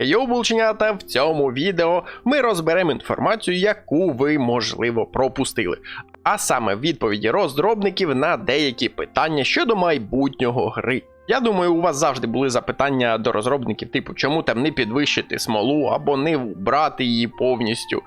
Йоу, булченята, в цьому відео ми розберемо інформацію, яку ви, можливо, пропустили. А саме відповіді розробників на деякі питання щодо майбутнього гри. Я думаю, у вас завжди були запитання до розробників, типу, чому там не підвищити смолу або не вбрати її повністю.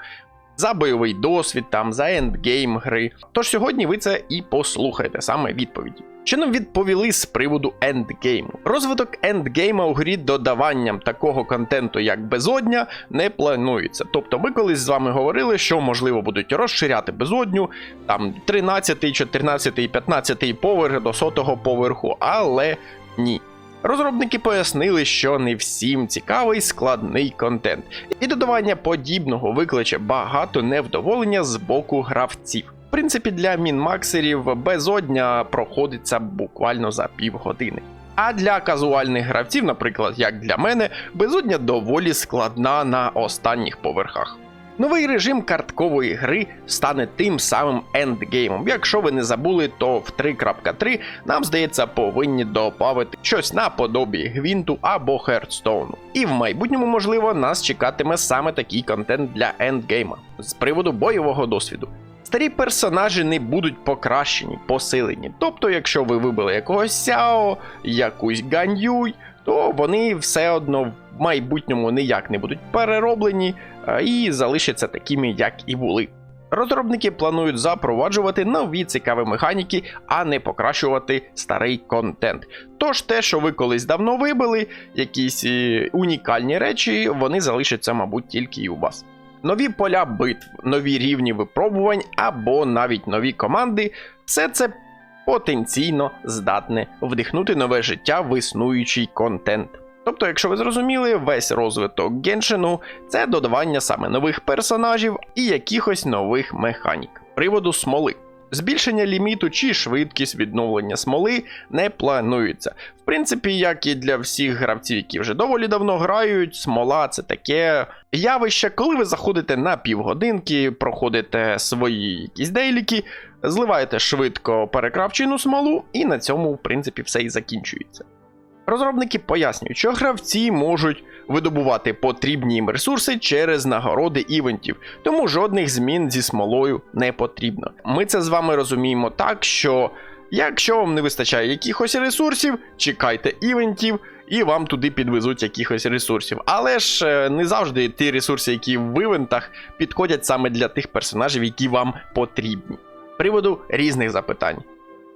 За бойовий досвід, там, за ендгейм гри. Тож сьогодні ви це і послухаєте саме відповіді. Що нам відповіли з приводу ендгейму? Розвиток ендгейма у грі додаванням такого контенту, як безодня, не планується. Тобто, ми колись з вами говорили, що можливо будуть розширяти безодню, там 13, 14 і 15 поверх до сотого поверху, але ні. Розробники пояснили, що не всім цікавий складний контент, і додавання подібного викличе багато невдоволення з боку гравців. В принципі, для мінмаксерів безодня проходиться буквально за півгодини. А для казуальних гравців, наприклад, як для мене, безодня доволі складна на останніх поверхах. Новий режим карткової гри стане тим самим ендгеймом. Якщо ви не забули, то в 3.3 нам здається повинні додати щось наподобі Гвінту або Хердстоуну. І в майбутньому, можливо, нас чекатиме саме такий контент для ендгейма з приводу бойового досвіду. Старі персонажі не будуть покращені, посилені. Тобто, якщо ви вибили якогось Сяо, якусь Ганьюй, то вони все одно в майбутньому ніяк не будуть перероблені і залишаться такими, як і були. Розробники планують запроваджувати нові цікаві механіки, а не покращувати старий контент. Тож те, що ви колись давно вибили, якісь е, унікальні речі, вони залишаться, мабуть, тільки і у вас. Нові поля битв, нові рівні випробувань або навіть нові команди все це потенційно здатне вдихнути нове життя в існуючий контент. Тобто, якщо ви зрозуміли, весь розвиток Геншину це додавання саме нових персонажів і якихось нових механік. Приводу смоли. Збільшення ліміту чи швидкість відновлення смоли не планується. В принципі, як і для всіх гравців, які вже доволі давно грають, смола це таке явище, коли ви заходите на півгодинки, проходите свої якісь дейліки, зливаєте швидко перекравчену смолу, і на цьому, в принципі, все і закінчується. Розробники пояснюють, що гравці можуть видобувати потрібні їм ресурси через нагороди івентів, тому жодних змін зі смолою не потрібно. Ми це з вами розуміємо так, що якщо вам не вистачає якихось ресурсів, чекайте івентів. І вам туди підвезуть якихось ресурсів. Але ж е, не завжди ті ресурси, які в івентах, підходять саме для тих персонажів, які вам потрібні. Приводу різних запитань.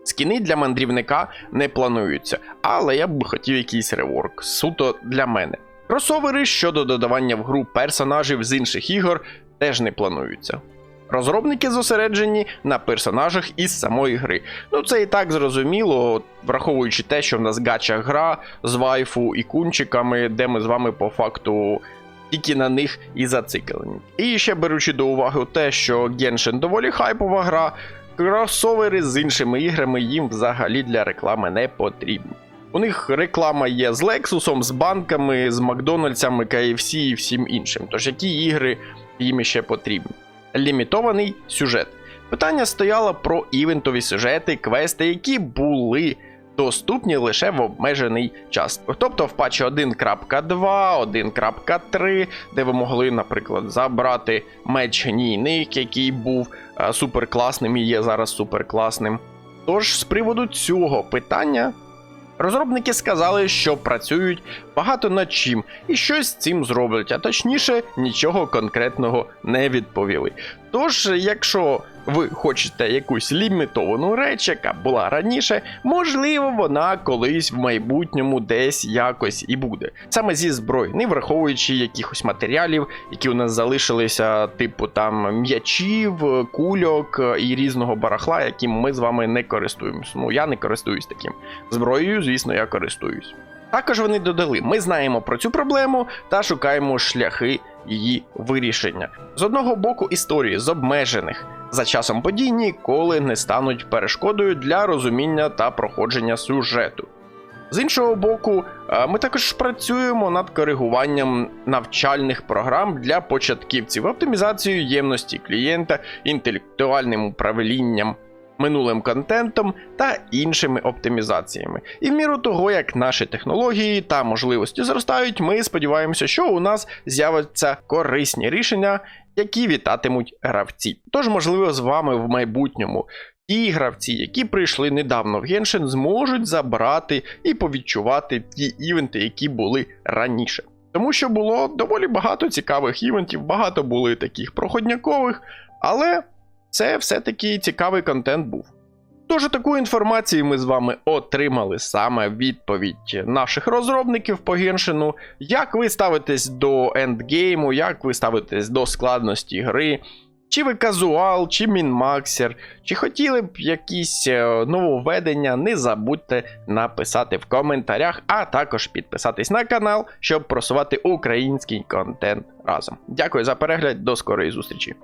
Скіни для мандрівника не плануються, але я б хотів якийсь реворк, суто для мене. Кросовери щодо додавання в гру персонажів з інших ігор теж не плануються. Розробники зосереджені на персонажах із самої гри. Ну це і так зрозуміло, враховуючи те, що в нас гача гра з вайфу і кунчиками, де ми з вами по факту тільки на них і зациклені. І ще беручи до уваги те, що Genshin доволі хайпова гра, кросовери з іншими іграми їм взагалі для реклами не потрібні. У них реклама є з Lexus, з банками, з Макдональдсами, KFC і всім іншим. Тож які ігри їм ще потрібні? Лімітований сюжет. Питання стояло про івентові сюжети, квести, які були доступні лише в обмежений час. Тобто в патчі 1.2, 1.3, де ви могли, наприклад, забрати меч гнійник, який був е, суперкласним і є зараз суперкласним. Тож, з приводу цього питання, розробники сказали, що працюють багато над чим і щось з цим зроблять, а точніше, нічого конкретного не відповіли. Тож, якщо ви хочете якусь лімітовану реч, яка була раніше, можливо, вона колись в майбутньому десь якось і буде. Саме зі зброї, не враховуючи якихось матеріалів, які у нас залишилися, типу там м'ячів, кульок і різного барахла, яким ми з вами не користуємося. Ну я не користуюсь таким. Зброєю, звісно, я користуюсь. Також вони додали: ми знаємо про цю проблему та шукаємо шляхи її вирішення. З одного боку, історії з обмежених за часом подій ніколи не стануть перешкодою для розуміння та проходження сюжету. З іншого боку, е, ми також працюємо над коригуванням навчальних програм для початківців, оптимізацією ємності клієнта, інтелектуальним управлінням минулим контентом та іншими оптимізаціями. І в міру того, як наші технології та можливості зростають, ми сподіваємося, що у нас з'являться корисні рішення, які вітатимуть гравці. Тож, можливо, з вами в майбутньому ті гравці, які прийшли недавно в Genshin, зможуть забрати і повідчувати ті івенти, які були раніше. Тому що було доволі багато цікавих івентів, багато були таких проходнякових, але це все-таки цікавий контент був. Тож таку інформацію ми з вами отримали саме відповідь наших розробників по Геншину. Як ви ставитесь до ендгейму, як ви ставитесь до складності гри, чи ви казуал, чи мінмаксер, чи хотіли б якісь е, нововведення, не забудьте написати в коментарях, а також підписатись на канал, щоб просувати український контент разом. Дякую за перегляд, до скорої зустрічі.